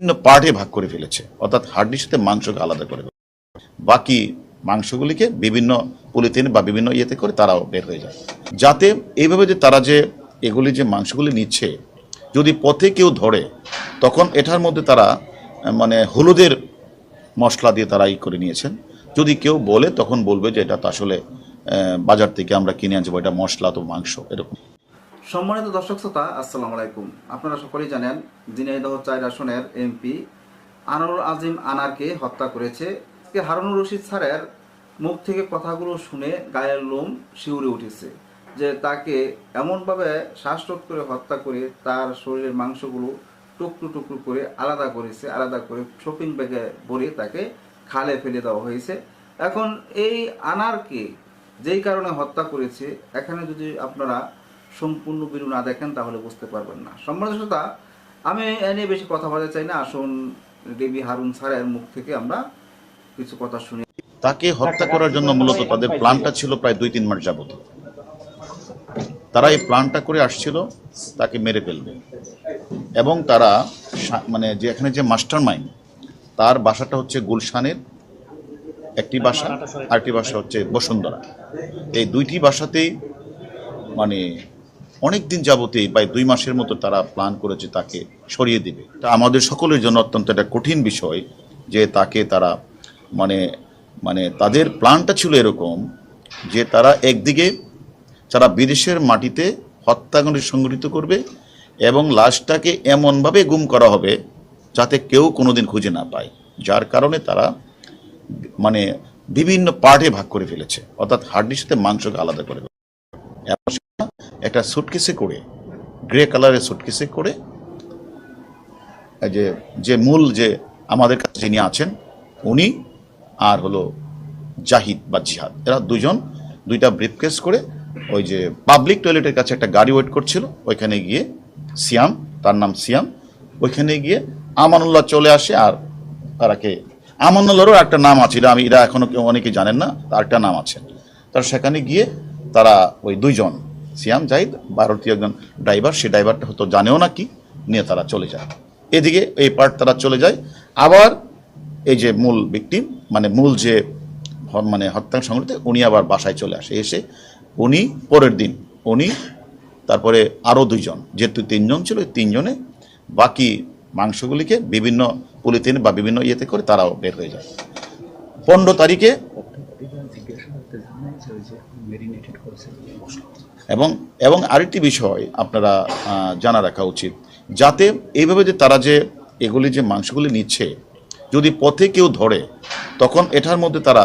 বিভিন্ন পার্টে ভাগ করে ফেলেছে। অর্থাৎ হাড্ডির সাথে মাংসকে আলাদা করে বাকি মাংসগুলিকে বিভিন্ন পলিথিন বা বিভিন্ন ইয়েতে করে তারাও বের হয়ে যায়। যাতে এইভাবে যে তারা যে এগুলি যে মাংসগুলি নিচ্ছে, যদি পথে কেউ ধরে, তখন এটার মধ্যে তারা মানে হলুদের মশলা দিয়ে তারা ই করে নিয়েছেন। যদি কেউ বলে, তখন বলবে যে এটা তো আসলে বাজার থেকে আমরা কিনে আনছি এটা মশলা তো মাংস, এরকম। সম্মানিত দর্শক শ্রোতা, আসসালামু আলাইকুম। আপনারা সকলেই জানেন, ঝিনাইদহ চার আসনের এমপি আনোয়ার আজিম আনারকে হত্যা করেছে। হারুনুর রশিদ স্যারের মুখ থেকে কথাগুলো শুনে গায়ের লোম শিউরে উঠেছে যে তাকে এমনভাবে শ্বাসরোধ করে হত্যা করে তার শরীরের মাংসগুলো টুকরো টুকরো করে আলাদা করেছে, আলাদা করে শপিং ব্যাগে ভরে তাকে খালে ফেলে দেওয়া হয়েছে। এখন এই আনারকে যেই কারণে হত্যা করেছে, এখানে যদি আপনারা সম্পূর্ণ ভিডিও না দেখেন, তাহলে বুঝতে পারবেন না। সম্মানিত শ্রোতা আমি এ নিয়ে বেশি কথা বলতে চাই না। আসুন, দেবী হারুন স্যারের মুখ থেকে আমরা কিছু কথা শুনি। তাকে হত্যা করার জন্য মূলত তাদের প্ল্যানটা ছিল প্রায় দুই তিন মাস যাবত। তারা এই প্ল্যানটা করে আসছিল, তাকে মেরে ফেলবে। এবং তারা মানে যে এখানে যে মাস্টার মাইন্ড তার বাসাটা হচ্ছে গুলশানের একটি বাসা, আরেকটি বাসা হচ্ছে বসুন্ধরা। এই দুইটি বাসাতেই মানে অনেক দিন যাবতেই প্রায় দুই মাসের মতো তারা প্ল্যান করেছে তাকে সরিয়ে দিবে। তা আমাদের সকলের জন্য অত্যন্ত একটা কঠিন বিষয় যে তাকে তারা মানে মানে তাদের প্ল্যানটা ছিল এরকম যে তারা একদিকে তারা বিদেশের মাটিতে হত্যাকাণ্ড সংগঠিত করবে এবং লাশটাকে এমনভাবে গুম করা হবে যাতে কেউ কোনোদিন খুঁজে না পায়, যার কারণে তারা মানে বিভিন্ন পার্টে ভাগ করে ফেলেছে। অর্থাৎ হাড্ডির সাথে মাংসকে আলাদা করে এবং একটা সুটকেসে করে গ্রে কালারের সুটকেসে করে যে যে মূল যে আমাদের কাছে যিনি আছেন, উনি আর হলো জাহিদ বা জিহাদ। এরা দুজন, দুইটা ব্রিফকেস করে ওই যে পাবলিক টয়লেটের কাছে একটা গাড়ি ওয়েট করছিল, ওইখানে গিয়ে সিয়াম, তার নাম সিয়াম, ওইখানে গিয়ে আমানুল্লাহ চলে আসে আর তারাকে, আমানুল্লাহরও একটা নাম আছে এটা আমি, এরা এখনও কেউ অনেকে জানেন না, তার একটা নাম আছে। তার সেখানে গিয়ে তারা ওই দুইজন সিয়াম জাহিদ, ভারতীয় একজন ড্রাইভার, সে ড্রাইভারটা হয়তো জানেও না কি, নিয়ে তারা চলে যায়। এদিকে এই পার্ট তারা চলে যায়। আবার এই যে মূল ভিকটিম মানে মূল যে মানে হত্যা সংগঠিত উনি আবার বাসায় চলে আসে। এসে উনি পরের দিন, উনি তারপরে আরও দুইজন, যেহেতু তিনজন ছিল তিনজনে বাকি মাংসগুলিকে বিভিন্ন পলিথিন বা বিভিন্ন ইয়েতে করে তারাও বের হয়ে যায়। পনেরো তারিখে এবং এবং আরেকটি বিষয় আপনারা জানা রাখা উচিত। যাতে এইভাবে যে তারা যে এগুলি যে মাংসগুলি নিচ্ছে, যদি পথে কেউ ধরে, তখন এটার মধ্যে তারা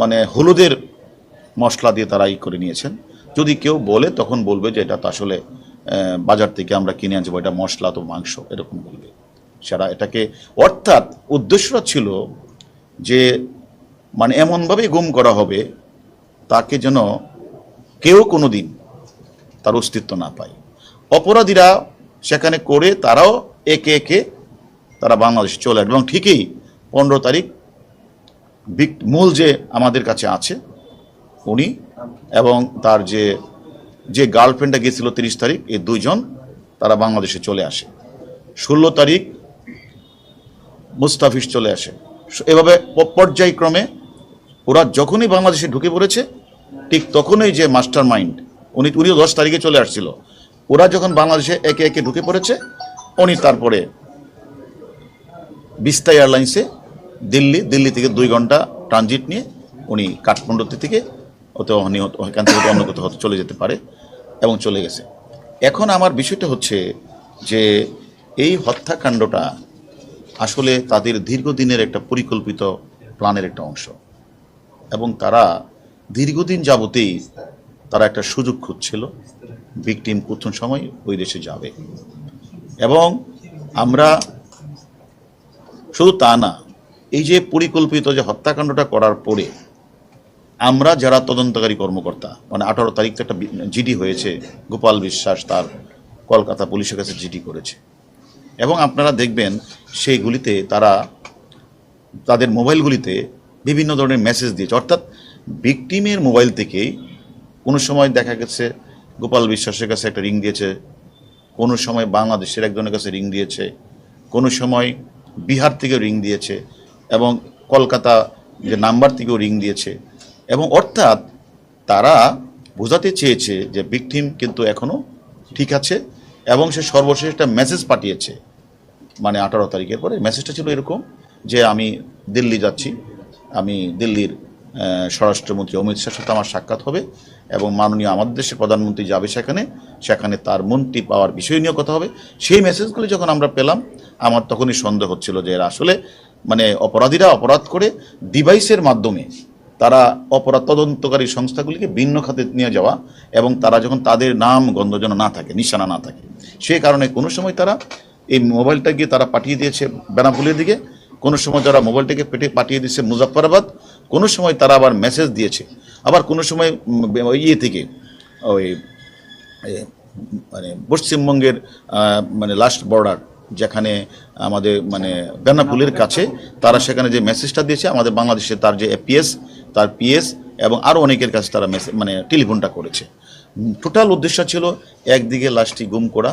মানে হলুদের মশলা দিয়ে তারা ই করে নিয়েছেন। যদি কেউ বলে, তখন বলবে যে এটা আসলে বাজার থেকে আমরা কিনে আনছি এটা মশলা তো মাংস, এরকম বলবে। সেটা এটাকে, অর্থাৎ উদ্দেশ্যটা ছিল যে মানে এমনভাবে গুম করা হবে, তাকে যেন কেউ কোনো দিন তার অস্তিত্ব না পায়। অপরাধীরা সেখানে করে তারাও একে একে তারা বাংলাদেশে চলে আসবে এবং ঠিকই পনেরো তারিখ মূল যে আমাদের কাছে আছে, উনি এবং তার যে যে গার্লফ্রেন্ডটা গেছিল তিরিশ তারিখ, এই দুইজন তারা বাংলাদেশে চলে আসে। ষোলো তারিখ মুস্তাফিজ চলে আসে। এভাবে পর্যায়ক্রমে ওরা যখনই বাংলাদেশে ঢুকে পড়েছে, ঠিক তখনই যে মাস্টার মাইন্ড উনি উনিও দশ তারিখে চলে আসছিল। ওরা যখন বাংলাদেশে একে একে ঢুকে পড়েছে, উনি তারপরে বিস্তা এয়ারলাইন্সে দিল্লি দিল্লি থেকে দুই ঘণ্টা ট্রানজিট নিয়ে উনি কাঠমান্ডু থেকে হতে ওখান থেকে অন্য কোথাও হতে চলে যেতে পারে এবং চলে গেছে। এখন আমার বিষয়টা হচ্ছে যে এই হত্যাকাণ্ডটা আসলে তাদের দীর্ঘদিনের একটা পরিকল্পিত প্ল্যানের একটা অংশ। এবং তারা দীর্ঘদিন যাবতেই তারা একটা সুযোগ খুঁজছিল। ভিকটিম প্রথম সময় ওই দেশে যাবে। এবং আমরা শুধু তা না, এই যে পরিকল্পিত যে হত্যাকাণ্ডটা করার পরে আমরা যারা তদন্তকারী কর্মকর্তা মানে আঠারো তারিখ একটা জিডি হয়েছে, গোপাল বিশ্বাস তার কলকাতা পুলিশের কাছে জিডি করেছে। এবং আপনারা দেখবেন সেইগুলিতে তারা তাদের মোবাইলগুলিতে বিভিন্ন ধরনের মেসেজ দিয়েছে। অর্থাৎ ভিকটিমের মোবাইল থেকেই কোনো সময় দেখা গেছে, গোপাল বিশ্বাসের কাছে একটা রিং দিয়েছে, কোনো সময় বাংলাদেশের একজনের কাছে রিং দিয়েছে, কোনো সময় বিহার থেকেও রিং দিয়েছে এবং কলকাতা যে নাম্বার থেকেও রিং দিয়েছে। এবং অর্থাৎ তারা বোঝাতে চেয়েছে যে ভিকটিম কিন্তু এখনও ঠিক আছে এবং সে সর্বশেষ একটা মেসেজ পাঠিয়েছে। মানে আঠারো তারিখের পরে মেসেজটা ছিল এরকম যে আমি দিল্লি যাচ্ছি, আমি দিল্লির স্বরাষ্ট্রমন্ত্রী অমিত শাহের সাথে আমার সাক্ষাৎ হবে এবং মাননীয় আমাদের দেশের প্রধানমন্ত্রী যাবে সেখানে সেখানে তার মন্ত্রী পাওয়ার বিষয় নিয়ে কথা হবে। সেই মেসেজগুলি যখন আমরা পেলাম, আমার তখনই সন্দেহ হচ্ছিল যে এরা আসলে মানে অপরাধীরা অপরাধ করে ডিভাইসের মাধ্যমে তারা অপরাধ তদন্তকারী সংস্থাগুলিকে ভিন্ন খাতে নিয়ে যাওয়া এবং তারা যখন তাদের নাম গন্ধ যেন না থাকে, নিশানা না থাকে সেই কারণে কোনো সময় তারা এই মোবাইলটা গিয়ে তারা পাঠিয়ে দিয়েছে বেনাপুলের দিকে। কোনো সময় তারা মোবাইলটাকে পেটে পাঠিয়ে দিয়েছে মুজাফফরাবাদ, কোনো সময় তারা আবার মেসেজ দিয়েছে। আবার কোনো সময় ইয়ে থেকে, ওই মানে পশ্চিমবঙ্গের মানে লাস্ট বর্ডার যেখানে আমাদের মানে বেনাপুলের কাছে, তারা সেখানে যে মেসেজটা দিয়েছে, আমাদের বাংলাদেশে তার যে এপিএস তার পিএস এবং আরও অনেকের কাছে তারা মেসেজ মানে টেলিফোনটা করেছে। টোটাল উদ্দেশ্য ছিল একদিকে লাশটি গুম করা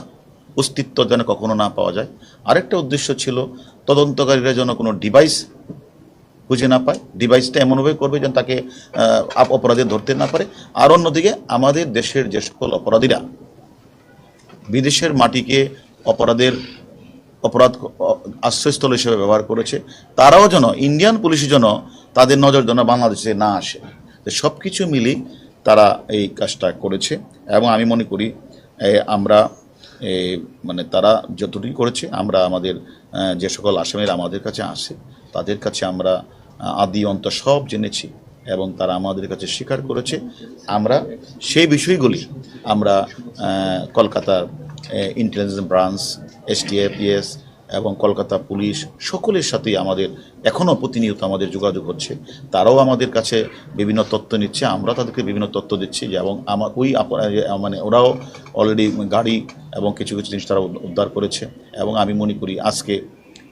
অস্তিত্ব যেন কখনো না পাওয়া যায়। আরেকটা উদ্দেশ্য ছিল, তদন্তকারীরা যেন কোনো ডিভাইস খুঁজে না পায়। ডিভাইসটা এমনভাবে করবে যেন তাকে অপরাধী ধরতে না পারে। আর অন্যদিকে আমাদের দেশের যে সকল অপরাধীরা, বিদেশের মাটিকে অপরাধের অপরাধ আশ্রয়স্থল হিসেবে ব্যবহার করেছে, তারাও যেন ইন্ডিয়ান পুলিশ যেন তাদের নজর যেন বাংলাদেশে না আসে। সব কিছু মিলিয়ে তারা এই কাজটা করেছে। এবং আমি মনে করি আমরা মানে তারা যতটুকু করেছে, আমরা আমাদের যে সকল আসামিরা আমাদের কাছে আসে, তাদের কাছে আমরা আদি অন্ত সব জেনেছি এবং তারা আমাদের কাছে স্বীকার করেছে। আমরা সেই বিষয়গুলি আমরা কলকাতার ইন্টেলিজেন্স ব্রাঞ্চ এসটিএফিএস এবং কলকাতা পুলিশ সকলের সাথেই আমাদের এখনও প্রতিনিয়ত আমাদের যোগাযোগ হচ্ছে। তারাও আমাদের কাছে বিভিন্ন তথ্য নিচ্ছে, আমরা তাদেরকে বিভিন্ন তথ্য দিচ্ছি এবং আমার ওই মানে ওরাও অলরেডি গাড়ি এবং কিছু কিছু জিনিস তারা উদ্ধার করেছে। এবং আমি মনে করি আজকে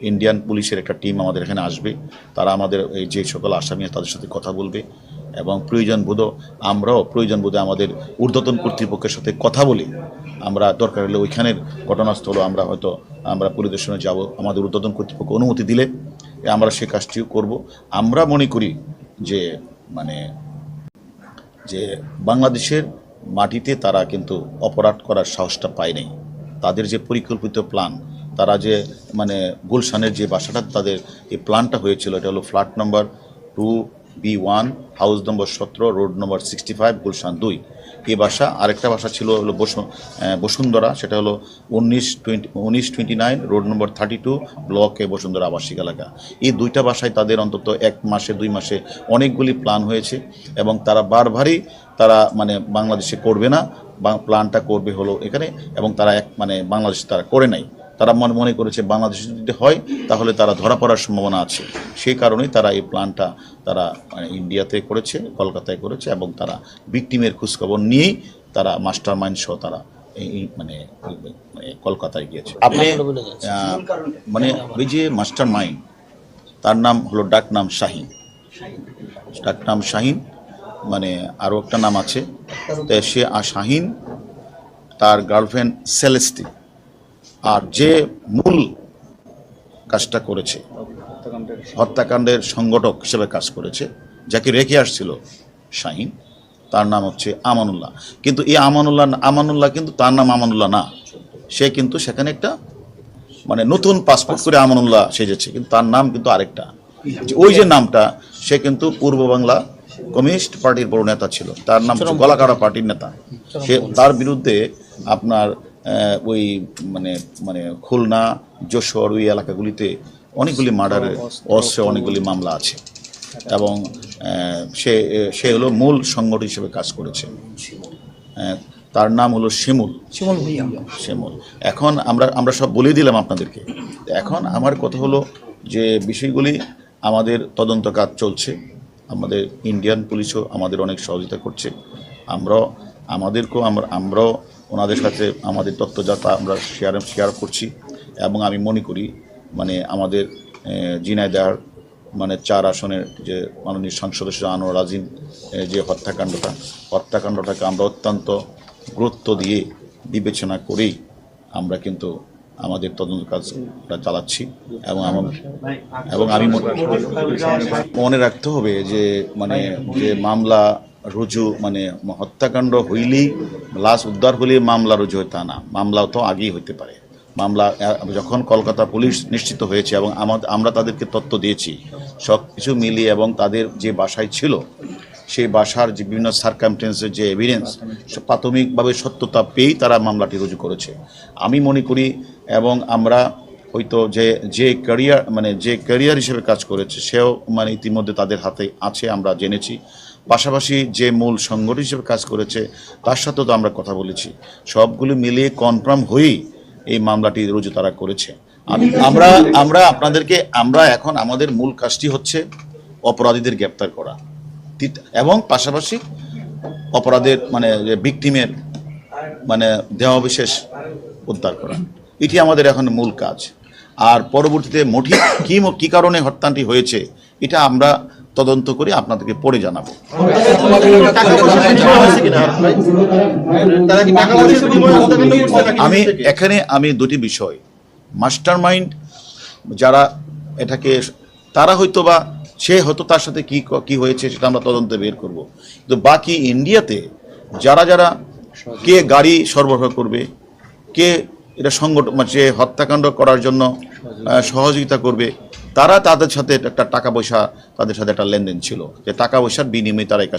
ইন্ডিয়ান পুলিশের একটা টিম আমাদের এখানে আসবে। তারা আমাদের এই যে সকল আসামি তাদের সাথে কথা বলবে। এবং প্রয়োজন বোধ আমরাও প্রয়োজন বোধে আমাদের ঊর্ধ্বতন কর্তৃপক্ষের সাথে কথা বলি আমরা দরকার হলে ওইখানের ঘটনাস্থল আমরা হয়তো আমরা পরিদর্শনে যাব। আমাদের ঊর্ধ্বতন কর্তৃপক্ষ অনুমতি দিলে আমরা সে কাজটিও করব। আমরা মনে করি যে মানে যে বাংলাদেশের মাটিতে তারা কিন্তু অপরাধ করার সাহসটা পায় নাই তাদের যে পরিকল্পিত প্ল্যান তারা যে মানে গুলশানের যে বাসাটা, তাদের এই প্ল্যানটা হয়েছিল, এটা হলো flat number two B one house number সতেরো road number sixty five Gulshan দুই। এই ভাষা, আরেকটা ভাষা ছিল হলো বসু বসুন্ধরা, সেটা হলো উনিশ টোয়েন্টি উনিশ twenty nine, road number thirty two, ব্লকে বসুন্ধরা আবাসিক এলাকা। এই দুইটা ভাষায় তাদের অন্তত এক মাসে, দুই মাসে অনেকগুলি প্ল্যান হয়েছে এবং তারা বারবারই তারা মানে বাংলাদেশে করবে না প্ল্যানটা করবে হলো এখানে এবং তারা এক মানে বাংলাদেশে তারা করে নাই। তারা মনে মনে করেছে বাংলাদেশ যদি হয় তাহলে তারা ধরা পড়ার সম্ভাবনা আছে। সেই কারণেই তারা এই প্ল্যানটা তারা মানে ইন্ডিয়াতে করেছে কলকাতায় করেছে এবং তারা ভিকটিমের খোঁজখবর নিয়েই তারা মাস্টার মাইন্ড সহ তারা এই এই মানে মানে কলকাতায় গিয়েছে। আপনি মানে ওই যে মাস্টার মাইন্ড তার নাম হলো ডাক নাম শাহিন। ডাক নাম শাহিন মানে আরও একটা নাম আছে। তো সে আর শাহিন তার গার্লফ্রেন্ড সেলেস্টি আর যে মূল কাজটা করেছে হত্যাকাণ্ডের সংগঠক হিসেবে কাজ করেছে যাকে রেখে আসছিল শাহিন তার নাম হচ্ছে আমানুল্লাহ। কিন্তু এই আমানুল্লাহ আমানুল্লাহ কিন্তু তার নাম আমানুল্লাহ না। সে কিন্তু সেখানে একটা মানে নতুন পাসপোর্ট করে আমানুল্লাহ সেজেছে কিন্তু তার নাম কিন্তু আরেকটা। যে ওই যে নামটা সে কিন্তু পূর্ব বাংলা কমিউনিস্ট পার্টির বড় নেতা ছিল। তার নাম হচ্ছে গলাকাড়া পার্টির নেতা। সে তার বিরুদ্ধে আপনার ওই মানে মানে খুলনা যশোর ওই এলাকাগুলিতে অনেকগুলি মার্ডারের অস্ত্রে অনেকগুলি মামলা আছে। এবং সে সে হলো মূল সংগঠন হিসেবে কাজ করেছে। তার নাম হলো শিমুল। শিমুল ভুইয়া। শিমুল। এখন আমরা আমরা সব বলে দিলাম আপনাদেরকে। এখন আমার কথা হলো যে বিষয়গুলি আমাদের তদন্ত কাজ চলছে। আমাদের ইন্ডিয়ান পুলিশও আমাদের অনেক সহযোগিতা করছে। আমরাও আমাদেরকেও আমরা আমরাও ওনাদের সাথে আমাদের তথ্য যাতা আমরা শেয়ার শেয়ার করছি এবং আমি মনে করি মানে আমাদের ঝিনাইদহ মানে চার আসনের যে মাননীয় সংসদ সদস্য আনোয়ার আজিম যে হত্যাকাণ্ডটা, হত্যাকাণ্ডটাকে আমরা অত্যন্ত গুরুত্ব দিয়ে বিবেচনা করেই আমরা কিন্তু আমাদের তদন্ত কাজটা চালাচ্ছি এবং আমার, এবং আমি মনে রাখতে হবে যে মানে যে মামলা রুজু মানে হত্যাকাণ্ড হইলেই, লাশ উদ্ধার হলেই মামলা রুজু হয় তা না। মামলা তো আগেই হইতে পারে। মামলা যখন কলকাতা পুলিশ নিশ্চিত হয়েছে এবং আমরা তাদেরকে তথ্য দিয়েছি, সব কিছু মিলিয়ে এবং তাদের যে বাসায় ছিল, সেই বাসার যে বিভিন্ন সার্কামটেন্সের যে এভিডেন্স প্রাথমিকভাবে সত্যতা পেয়েই তারা মামলাটি রুজু করেছে। আমি মনে করি এবং আমরা হয়তো যে যে ক্যারিয়ার মানে যে ক্যারিয়ার হিসেবে কাজ করেছে, সেও মানে ইতিমধ্যে তাদের হাতে আছে, আমরা জেনেছি। পাশাপাশি যে মূল সংগঠন হিসেবে কাজ করেছে, তার সাথেও তো আমরা কথা বলেছি। সবগুলো মিলিয়ে কনফার্ম হয়েই এই মামলাটি রুজু তারা করেছে। আমরা আমরা আপনাদেরকে, আমরা এখন আমাদের মূল কাজটি হচ্ছে অপরাধীদের গ্রেপ্তার করা। এবং পাশাপাশি অপরাধের মানে ভিকটিমের মানে দেহাবিশেষ উদ্ধার করা। এটি আমাদের এখন মূল কাজ। আর পরবর্তীতে মোটিভ কি কি কারণে হত্যাটি হয়েছে, এটা আমরা তদন্ত করে আপনাদেরকে পরে জানাব। আমি এখানে আমি দুটি বিষয়। মাস্টার মাইন্ড যারা এটাকে, তারা হয়তো বা সে হয়তো তার সাথে কি ক- হয়েছে সেটা আমরা তদন্তে বের করব। কিন্তু বাকি ইন্ডিয়াতে যারা যারা কে গাড়ি সরবরাহ করবে, কে এটা সংগঠন মানে যে হত্যাকাণ্ড করার জন্য সহযোগিতা করবে তারা তাদের সাথে একটা টাকা পয়সা, তাদের সাথে একটা লেনদেন ছিল। যে টাকা পয়সার বিনিময়ে তারা এই